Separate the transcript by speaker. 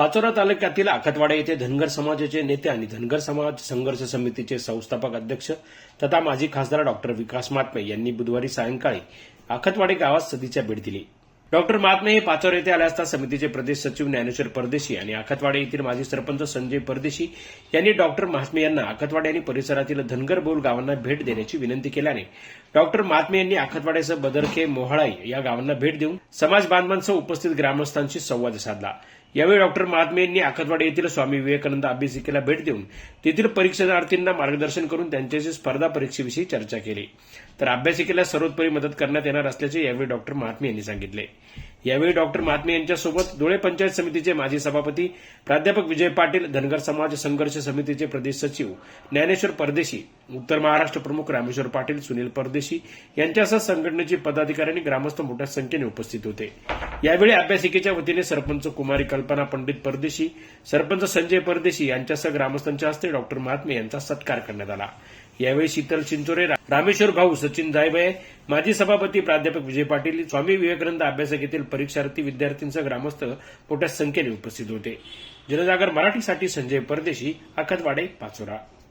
Speaker 1: पाचोरा तालुक्यातील आखतवाडा येथे धनगर समाजाचे नेते आणि धनगर समाज संघर्ष समितीचे संस्थापक अध्यक्ष तथा माजी खासदार डॉक्टर विकास महात्मे यांनी बुधवारी सायंकाळी आखतवाडे गावात सदीच्या भेट दिली. डॉक्टर महात्मे हे पाचोरा येथे आले असता समितीचे प्रदेश सचिव ज्ञानेश्वर परदेशी आणि आखतवाडे येथील माजी सरपंच संजय परदेशी यांनी डॉक्टर महात्मे यांना आखतवाडे आणि परिसरातील धनगर बोल गावांना भेट देण्याची विनंती केल्याने डॉक्टर महात्मे यांनी आखतवाड्यासह बदरखे मोहाळाई या गावांना भेट देऊन समाज बांधवांसह उपस्थित ग्रामस्थांशी संवाद साधला. यावेळी डॉक्टर महात्मे यांनी आखतवाडी येथील स्वामी विवेकानंद अभ्यासिकेला भेट देऊन तेथील परीक्षार्थींना मार्गदर्शन करून त्यांच्याशी स्पर्धा परीक्षेविषयी चर्चा केली. तर अभ्यासिकेला सर्वोत्परी मदत करण्यात येणार असल्याचे यावेळी डॉक्टर महात्मे यांनी सांगितले. यावेळी डॉक्टर महात्मे यांच्यासोबत धुळे पंचायत समितीचे माजी सभापती प्राध्यापक विजय पाटील धनगर समाज संघर्ष समितीचे प्रदेश सचिव ज्ञानेश्वर परदेशी उत्तर महाराष्ट्र प्रमुख रामेश्वर पाटील सुनील परदेशी यांच्यासह संघटनेचे पदाधिकारी आणि ग्रामस्थ मोठ्या संख्येने उपस्थित होते. यावेळी अभ्यासिकेच्या वतीने सरपंच कुमारी कल्पना पंडित परदेशी सरपंच संजय परदेशी यांच्यासह ग्रामस्थांच्या हस्ते डॉक्टर महात्मे यांचा सत्कार करण्यात आला. यावेळी शीतल चिंचोरे रामेश्वर भाऊ सचिन जायबये माजी सभापती प्राध्यापक विजय पाटील स्वामी विवेकानंद अभ्यासकेतील परीक्षार्थी विद्यार्थ्यांसह ग्रामस्थ मोठ्या संख्येने उपस्थित होते. जनजागर मराठीसाठी संजय परदेशी अखतवाडे पाचोरा.